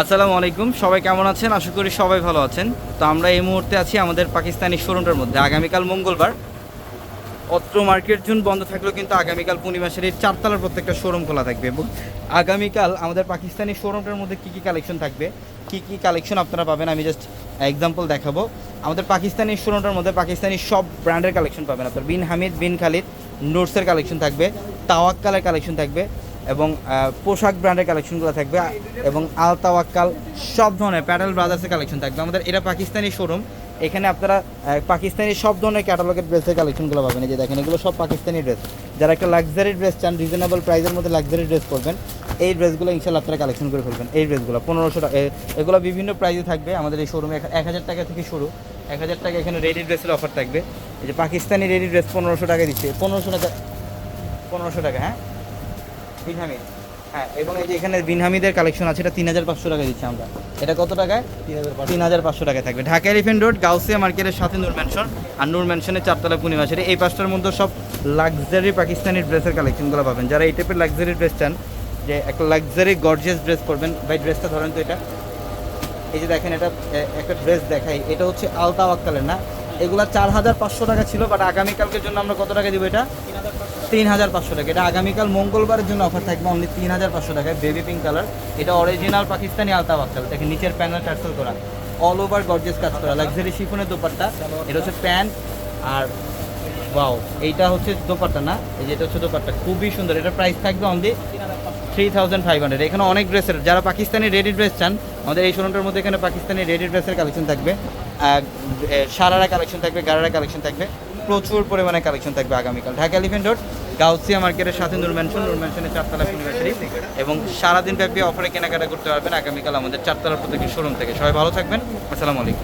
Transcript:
আসসালামু আলাইকুম, সবাই কেমন আছেন? আশা করি সবাই ভালো আছেন। তো আমরা এই মুহূর্তে আছি আমাদের পাকিস্তানি শোরুমটার মধ্যে। আগামীকাল মঙ্গলবার, অত্র মার্কেট জুন বন্ধ থাকলেও কিন্তু আগামীকাল পূর্ণিমাসের এই চারতলার প্রত্যেকটা শোরুম খোলা থাকবে এবং আগামীকাল আমাদের পাকিস্তানি শোরুমটার মধ্যে কী কী কালেকশন থাকবে, কী কী কালেকশন আপনারা পাবেন, আমি জাস্ট এক্সাম্পল দেখাবো। আমাদের পাকিস্তানি শোরুমটার মধ্যে পাকিস্তানি সব ব্র্যান্ডের কালেকশন পাবেন। আপনার বিন হামিদ, বিন খালিদ, নোটসের কালেকশন থাকবে, তাওয়াক্কালের কালেকশন থাকবে এবং পোশাক ব্র্যান্ডের কালেকশনগুলো থাকবে এবং আল তাওয়াক্কাল সব ধরনের প্যাডেল ব্রাদার্সের কালেকশন থাকবে। আমাদের এটা পাকিস্তানি শোরুম এখানে আপনারা পাকিস্তানি সব ধরনের ক্যাটালগের ড্রেসের কালেকশনগুলো পাবেন। এই যে দেখেন, এগুলো সব পাকিস্তানি ড্রেস যারা একটা লাক্সারি ড্রেস চান রিজনেবল প্রাইসের মধ্যে লাক্সারি ড্রেস করবেন এই ড্রেসগুলো ইনশাল্লাহ আপনারা কালেকশন করে ফেলবেন। এই ড্রেসগুলো পনেরোশো টাকা এগুলো বিভিন্ন প্রাইসে থাকবে। আমাদের এই শোরুমে এক হাজার টাকা থেকে শুরু। এক হাজার টাকা এখানে রেডি ড্রেসের অফার থাকবে। এই যে পাকিস্তানি রেডি ড্রেস পনেরোশো টাকা দিচ্ছে। পনেরোশো টাকা পনেরোশো টাকা হ্যাঁ? বিনহামিদ হ্যাঁ এবং এই যে এখানে বিনহামিদের কালেকশন আছে এটা তিন হাজার পাঁচশো টাকা দিচ্ছি আমরা। এটা কত টাকায়? তিন হাজার পাঁচশো। টাকায় থাকবে। ঢাকা এলিফেন্ট রোড গাউসিয়া মার্কেটের সাথে নূর ম্যানশন। আর নূর ম্যানশনের চারতলা পূর্ণিমাসের এই পাঁচটার মধ্যে সব লাক্সারি পাকিস্তানি ড্রেসের কালেকশনগুলো পাবেন। যারা এই টাইপের লাক্সারি ড্রেস চান যে একটা লাক্সারি গর্জিয়াস ড্রেস করবেন ভাই ড্রেসটা ধরেন তো এটা। এই যে দেখেন এটা একটা ড্রেস দেখাই। এটা হচ্ছে আলতা ওয়াক্কালের না? এগুলা চার হাজার পাঁচশো টাকা ছিল বাট আগামীকালকের জন্য আমরা কত টাকা দিব এটা? তিন হাজার পাঁচশো টাকা। এটা আগামীকাল মঙ্গলবারের জন্য অফার থাকবে অনলি তিন হাজার পাঁচশো টাকায়। বেবি পিঙ্ক কালার এটা অরিজিনাল পাকিস্তানি আলতা ওয়াক্কাল দেখেন, নিচের প্যানেল টার্সেল করা। অল ওভার গর্জেস কাজ করা। লাক্সারি শিফনের দোপাট্টা। এটা হচ্ছে প্যান্ট। আর ওয়াও এইটা হচ্ছে দোপাট্টা না? এই যে এটা হচ্ছে দোপাট্টা। খুবই সুন্দর। এটা প্রাইস থাকবে only three thousand five hundred এখানে অনেক ড্রেসের যারা পাকিস্তানি রেডি ড্রেস চান, আমাদের এই শোরুমটার মধ্যে এখানে পাকিস্তানি রেডি ড্রেসের কালেকশন থাকবে। সারারা কালেকশন থাকবে, গারারা কালেকশন থাকবে। প্রচুর পরিমাণে কালেকশন থাকবে আগামীকাল। ঢাকা এলিফেন্ট রোড গাউসিয়া মার্কেটের সাথে নূর ম্যানশন নূর ম্যানশনের চারতলা ইউনিভার্সিটি এবং সারাদিন ব্যাপী অফারে কেনাকাটা করতে পারবেন আগামীকাল আমাদের চারতলা প্রত্যেকের শোরুম থেকে। সবাই ভালো থাকবেন। আসসালামু আলাইকুম।